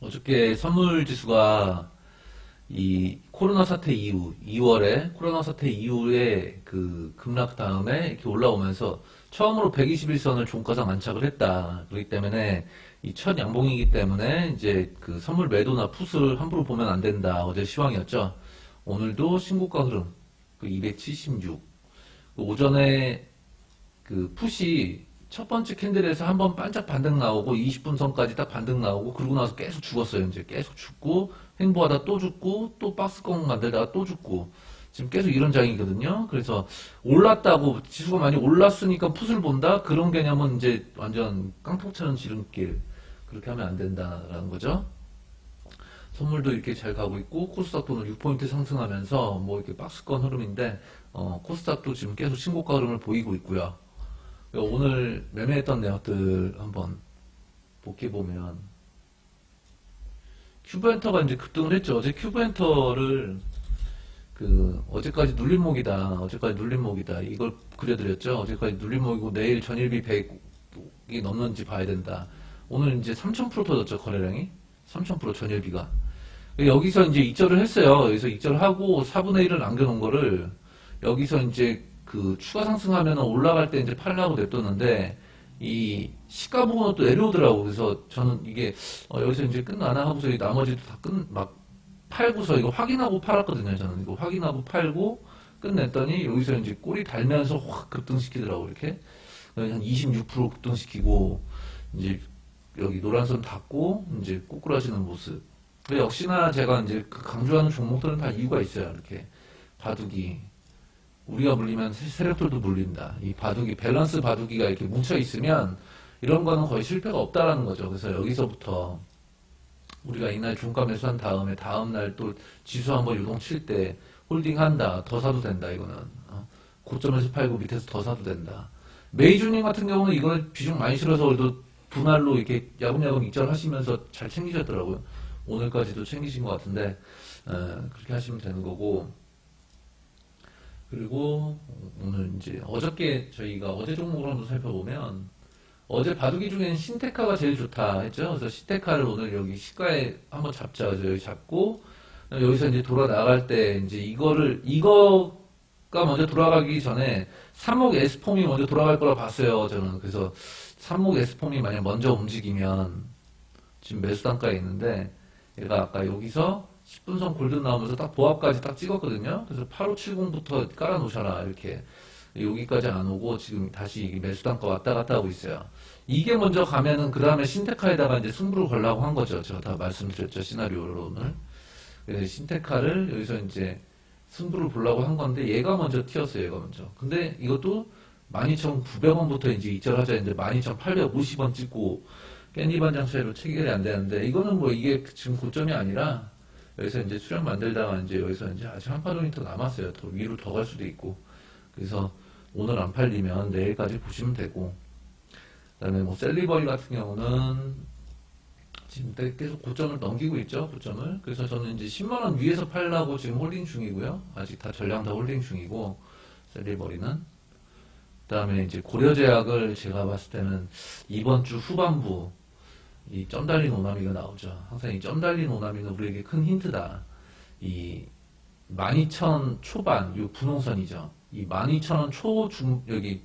어저께 선물 지수가 이 코로나 사태 이후 2월에 코로나 사태 이후에 그 급락 다음에 이렇게 올라오면서 처음으로 121선을 종가상 안착을 했다. 그렇기 때문에 이 첫 양봉이기 때문에 이제 그 선물 매도나 풋을 함부로 보면 안 된다. 어제 시황이었죠. 오늘도 신고가 흐름 그 276. 그 오전에 그 풋이 첫 번째 캔들에서 한 번 반짝 반등 나오고 20분 선까지 딱 반등 나오고 그러고 나서 계속 죽었어요. 이제 계속 죽고 횡보하다 또 죽고 또 박스권 만들다가 또 죽고 지금 계속 이런 장이거든요. 그래서 올랐다고 지수가 많이 올랐으니까 풋을 본다 그런 개념은 이제 완전 깡통처럼 지름길 그렇게 하면 안 된다라는 거죠. 선물도 이렇게 잘 가고 있고 코스닥도 오늘 6포인트 상승하면서 뭐 이렇게 박스권 흐름인데 어, 코스닥도 지금 계속 신고가 흐름을 보이고 있고요. 오늘 매매했던 내역들 한번 복귀해 보면 큐브엔터가 이제 급등을 했죠. 어제 큐브엔터를 그 어제까지 눌림목이다. 어제까지 눌림목이다. 이걸 그려드렸죠. 어제까지 눌림목이고 내일 전일비 100이 넘는지 봐야 된다. 오늘 이제 3,000% 터졌죠. 거래량이 3,000% 전일비가. 여기서 이제 익절을 했어요. 여기서 익절을 하고 4분의 1을 남겨놓은 거를 여기서 이제 그 추가 상승하면 올라갈 때 이제 팔라고 냅뒀는데 이 시가 보고는 또 내려오더라고. 그래서 저는 이게 어, 여기서 이제 끝나나 하고서 이 나머지도 다끝막 팔고서 이거 확인하고 팔았거든요. 저는 이거 확인하고 팔고 끝냈더니 여기서 이제 꼬리 달면서 확 급등시키더라고 이렇게 한 26% 급등시키고 이제 여기 노란선 닫고 이제 꼬꾸라지는 모습. 역시나 제가 이제 그 강조하는 종목들은 다 이유가 있어요. 이렇게 바둑이 우리가 물리면 세- 세력들도 물린다. 이 바둑이 밸런스 바둑이가 이렇게 뭉쳐 있으면 이런 거는 거의 실패가 없다라는 거죠. 그래서 여기서부터 우리가 이날 중가 매수한 다음에 다음 날 또 지수 한번 요동칠 때 홀딩한다. 더 사도 된다. 이거는 어? 고점에서 팔고 밑에서 더 사도 된다. 메이주님 같은 경우는 이걸 비중 많이 실어서 그래도 분할로 이렇게 야금야금 익절하시면서 잘 챙기셨더라고요. 오늘까지도 챙기신 것 같은데 어, 그렇게 하시면 되는 거고 그리고 오늘 이제 어저께 저희가 어제 종목으로 한번 살펴보면 어제 바둑이 중에는 신테카가 제일 좋다 했죠. 그래서 신테카를 오늘 여기 시가에 한번 잡자. 그래서 여기 잡고 여기서 이제 돌아 나갈 때 이제 이거를 이거가 먼저 돌아가기 전에 삼목 에스폼이 먼저 돌아갈 거라 봤어요. 저는 그래서 삼목 에스폼이 만약 먼저 움직이면 지금 매수 단가에 있는데 얘가 아까 여기서 10분 선 골든 나오면서 딱 보합까지 딱 찍었거든요. 그래서 8570부터 깔아놓으셔라 이렇게 여기까지 안 오고 지금 다시 매수 단가 왔다 갔다 하고 있어요. 이게 먼저 가면은 그 다음에 신테카에다가 이제 승부를 걸라고 한 거죠. 제가 다 말씀드렸죠 시나리오로 오늘. 그래서 신테카를 여기서 이제 승부를 보려고 한 건데 얘가 먼저 튀었어요. 얘가 먼저. 근데 이것도 12,900원부터 이제 이절하자 했는데 12,850원 찍고 깻잎 한장 차이로 체결이 안 되는데 이거는 뭐 이게 지금 고점이 아니라 여기서 이제 수렴 만들다가 이제 여기서 이제 아직 한 파동이 더 남았어요. 더 위로 더 갈 수도 있고. 그래서 오늘 안 팔리면 내일까지 보시면 되고. 그 다음에 뭐 셀리버리 같은 경우는 지금 때- 계속 고점을 넘기고 있죠. 고점을. 그래서 저는 이제 10만 원 위에서 팔라고 지금 홀딩 중이고요. 아직 다 전량 다 홀딩 중이고 셀리버리는. 그 다음에 이제 고려제약을 제가 봤을 때는 이번 주 후반부 이 점 달린 오나미가 나오죠. 항상 이 점 달린 오나미는 우리에게 큰 힌트다. 이 12,000 초반, 이 분홍선이죠. 이 12,000원 초중, 여기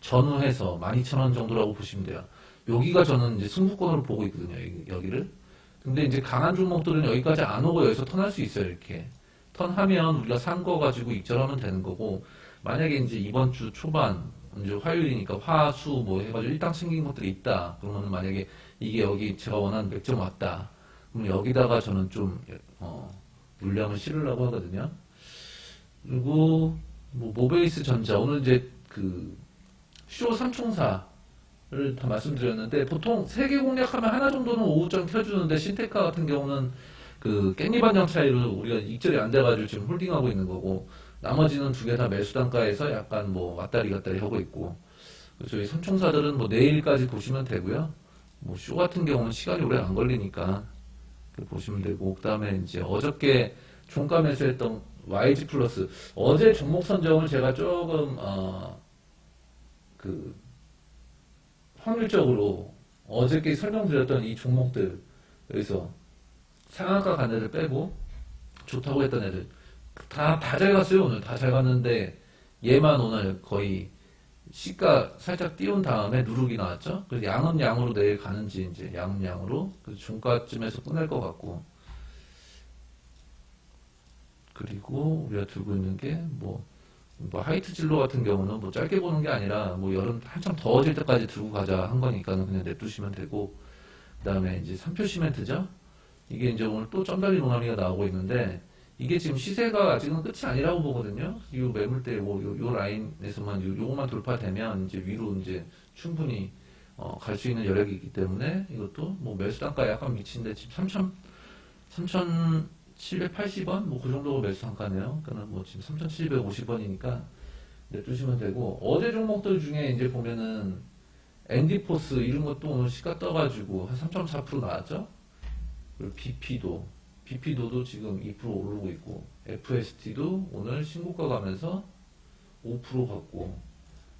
전후해서 12,000원 정도라고 보시면 돼요. 여기가 저는 이제 승부권으로 보고 있거든요. 여기- 여기를. 근데 이제 강한 종목들은 여기까지 안 오고 여기서 턴할 수 있어요. 이렇게. 턴하면 우리가 산 거 가지고 입절하면 되는 거고, 만약에 이제 이번 주 초반, 이제 화요일이니까 화 수 뭐 해가지고 일당 챙긴 것들이 있다. 그러면 만약에 이게 여기 제가 원하는 100점 왔다. 그럼 여기다가 저는 좀, 어, 물량을 실으려고 하거든요. 그리고, 뭐, 모베이스 전자. 오늘 이제 그, 쇼 삼총사를 다 말씀드렸는데, 보통 세개 공략하면 하나 정도는 오후점 켜주는데, 신테카 같은 경우는 그 깻잎 한장 차이로 우리가 익절이 안 돼가지고 지금 홀딩하고 있는 거고, 나머지는 두 개 다 매수 단가에서 약간 뭐 왔다리 갔다리 하고 있고, 저희 삼총사들은 뭐 내일까지 보시면 되고요. 뭐 쇼 같은 경우는 시간이 오래 안 걸리니까 보시면 되고. 그다음에 이제 어저께 종가 매수했던 YG 플러스. 어제 종목 선정을 제가 조금 어 그 확률적으로 어저께 설명드렸던 이 종목들 여기서 상한가 간 애들 빼고 좋다고 했던 애들 다 다 잘 갔어요 오늘 다 잘 갔는데 얘만 오늘 거의 시가 살짝 띄운 다음에 누룩이 나왔죠. 그래서 양은 양으로 내일 가는지 이제 양은 양으로 중가쯤에서 끝날 것 같고 그리고 우리가 들고 있는 게뭐 뭐 하이트 진로 같은 경우는 뭐 짧게 보는 게 아니라 뭐 여름 한참 더워질 때까지 들고 가자 한 거니까는 그냥 냅두시면 되고 그다음에 이제 삼표 시멘트죠. 이게 이제 오늘 또 점달리 농암이가 나오고 있는데 이게 지금 시세가 아직은 끝이 아니라고 보거든요. 이 매물대 뭐 요, 요 라인에서만 요, 요거만 돌파되면 이제 위로 이제 충분히 어, 갈 수 있는 여력이 있기 때문에 이것도 뭐 매수 단가 약간 미친데 지금 3천 3,780원 뭐 그 정도가 매수 단가네요. 그러니까 뭐 지금 3,750원이니까 내두시면 되고 어제 종목들 중에 이제 보면은 앤디포스 이런 것도 오늘 시가 떠가지고 한 3.4% 나왔죠. 그리고 BP도 BP도도 지금 2% 오르고 있고 FST도 오늘 신고가 가면서 5% 갔고.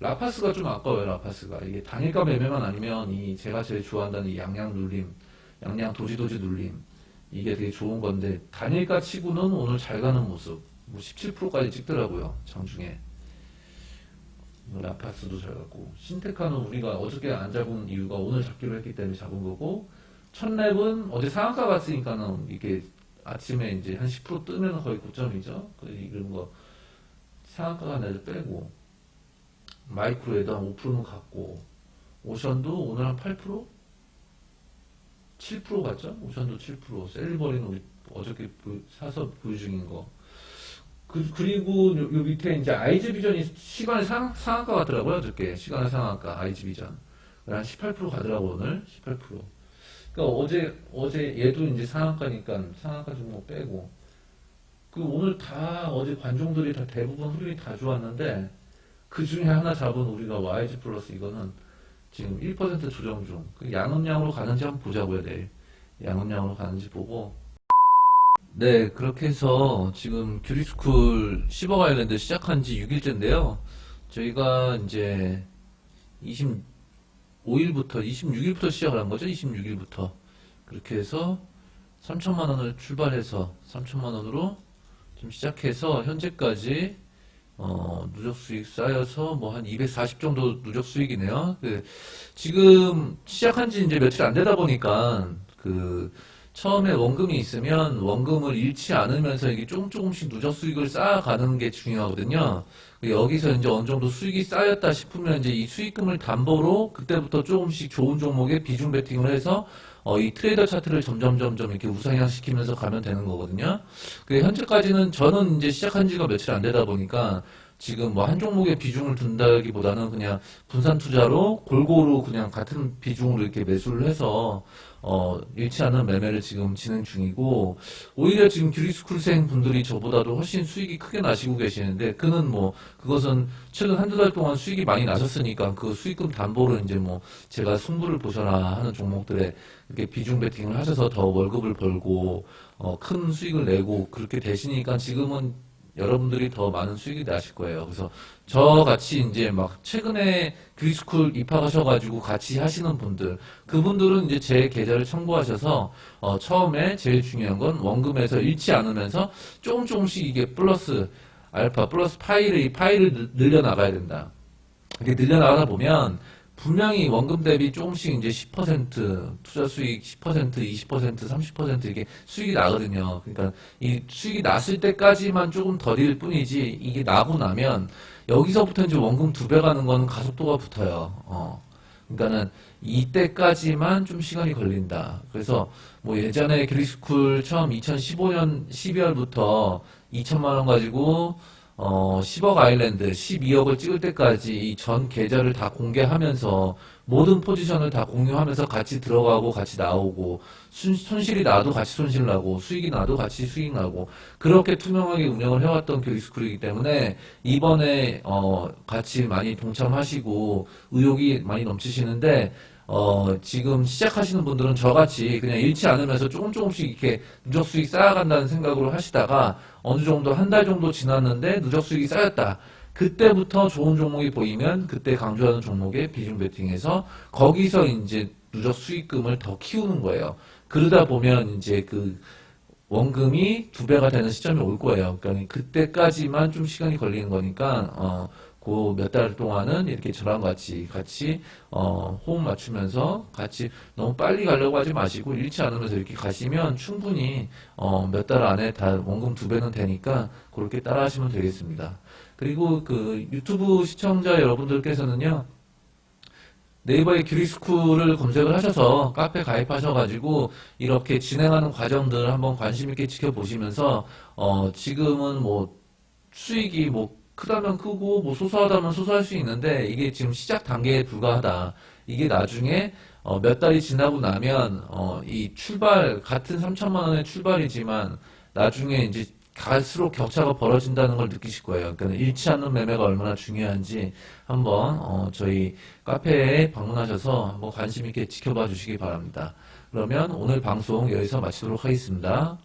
라파스가 좀 아까워요 라파스가. 이게 단일가 매매만 아니면 이 제가 제일 좋아한다는 이 양양 눌림 양양 도지도지 눌림 이게 되게 좋은 건데 단일가 치고는 오늘 잘 가는 모습. 뭐 17%까지 찍더라고요 장중에. 뭐 라파스도 잘 갔고. 신테카는 우리가 어저께 안 잡은 이유가 오늘 잡기로 했기 때문에 잡은 거고 첫랩은 어제 상한가 갔으니까는 이게 아침에 이제 한 10% 뜨면 거의 고점이죠. 그 이런 거 상한가 간 애들 빼고 마이크로에도 한 5%는 갔고 오션도 오늘 한 8%? 7% 갔죠? 오션도 7%. 셀리버리는 우리 어저께 보- 사서 보유 중인 거. 그, 그리고 요, 요 밑에 이제 아이즈 비전이 시간의 상, 상한가 같더라고요. 어저께 시간의 상한가 아이즈 비전. 한18% 가더라고 오늘 18%. 그러니까 어제 어제 얘도 이제 상한가니까 상한가 종목 빼고 그 오늘 다 어제 관종들이 다 대부분 흐름이 다 좋았는데 그 중에 하나 잡은 우리가 YG 플러스 이거는 지금 1% 조정 중. 그 양음양으로 가는지 한번 보자고요 내일. 양음양으로 가는지 보고. 네 그렇게 해서 지금 규리스쿨 10억 아일랜드 시작한 지 6일째인데요. 저희가 이제 20 5일부터 26일부터 시작을 한 거죠. 26일부터 그렇게 해서 3천만 원을 출발해서 3천만 원으로 좀 시작해서 현재까지 어, 누적 수익 쌓여서 뭐 한 240 정도 누적 수익이네요. 그 지금 시작한 지 이제 며칠 안 되다 보니까 그 처음에 원금이 있으면 원금을 잃지 않으면서 이게 조금 조금씩 누적 수익을 쌓아가는 게 중요하거든요. 여기서 이제 어느 정도 수익이 쌓였다 싶으면 이제 이 수익금을 담보로 그때부터 조금씩 좋은 종목에 비중 베팅을 해서 어, 이 트레이더 차트를 점점 점점 이렇게 우상향 시키면서 가면 되는 거거든요. 그 현재까지는 저는 이제 시작한 지가 며칠 안 되다 보니까 지금 뭐 한 종목에 비중을 둔다기보다는 그냥 분산 투자로 골고루 그냥 같은 비중으로 이렇게 매수를 해서 어, 잃지 않는 매매를 지금 진행 중이고, 오히려 지금 규리스쿨생 분들이 저보다도 훨씬 수익이 크게 나시고 계시는데, 그는 뭐, 그것은 최근 한두 달 동안 수익이 많이 나셨으니까 그 수익금 담보로 이제 뭐, 제가 승부를 보셔라 하는 종목들에 이렇게 비중 베팅을 하셔서 더 월급을 벌고, 어, 큰 수익을 내고 그렇게 되시니까 지금은 여러분들이 더 많은 수익이 나실 거예요. 그래서 저 같이 이제 막 최근에 규리스쿨 입학하셔가지고 같이 하시는 분들, 그분들은 이제 제 계좌를 참고하셔서 어, 처음에 제일 중요한 건 원금에서 잃지 않으면서 조금 조금씩 이게 플러스 알파 플러스 파이를 이 파이를 늘- 늘려 나가야 된다. 이렇게 늘려 나가다 보면 분명히 원금 대비 조금씩 이제 10% 투자 수익 10% 20% 30% 이게 수익이 나거든요. 그러니까 이 수익이 났을 때까지만 조금 더딜 뿐이지 이게 나고 나면 여기서부터 이제 원금 두 배 가는 거는 가속도가 붙어요. 어. 그러니까는 이때까지만 좀 시간이 걸린다. 그래서 뭐 예전에 그리스쿨 처음 2015년 12월부터 2천만 원 가지고 어 10억 아일랜드 12억을 찍을 때까지 이 전 계좌를 다 공개하면서 모든 포지션을 다 공유하면서 같이 들어가고 같이 나오고 순, 손실이 나도 같이 손실 나고 수익이 나도 같이 수익 나고 그렇게 투명하게 운영을 해왔던 교육스쿨이기 때문에 이번에 어 같이 많이 동참하시고 의욕이 많이 넘치시는데 어 지금 시작하시는 분들은 저같이 그냥 잃지 않으면서 조금 조금씩 이렇게 누적 수익 쌓아간다는 생각으로 하시다가 어느 정도 한 달 정도 지났는데 누적 수익이 쌓였다. 그때부터 좋은 종목이 보이면 그때 강조하는 종목에 비중 베팅해서 거기서 이제 누적 수익금을 더 키우는 거예요. 그러다 보면 이제 그 원금이 두 배가 되는 시점이 올 거예요. 그러니까 그때까지만 좀 시간이 걸리는 거니까 어, 그 몇 달 동안은 이렇게 저랑 같이 같이 어, 호흡 맞추면서 같이 너무 빨리 가려고 하지 마시고 잃지 않으면서 이렇게 가시면 충분히 어, 몇 달 안에 다 원금 두 배는 되니까 그렇게 따라 하시면 되겠습니다. 그리고 그 유튜브 시청자 여러분들께서는요. 네이버에 규리스쿨을 검색을 하셔서 카페 가입하셔가지고 이렇게 진행하는 과정들 한번 관심 있게 지켜보시면서 어 지금은 뭐 수익이 뭐 크다면 크고 뭐 소소하다면 소소할 수 있는데 이게 지금 시작 단계에 불과하다. 이게 나중에 어 몇 달이 지나고 나면 어 이 출발 같은 3천만 원의 출발이지만 나중에 이제 갈수록 격차가 벌어진다는 걸 느끼실 거예요. 그러니까 잃지 않는 매매가 얼마나 중요한지 한번 어, 저희 카페에 방문하셔서 한번 관심 있게 지켜봐 주시기 바랍니다. 그러면 오늘 방송 여기서 마치도록 하겠습니다.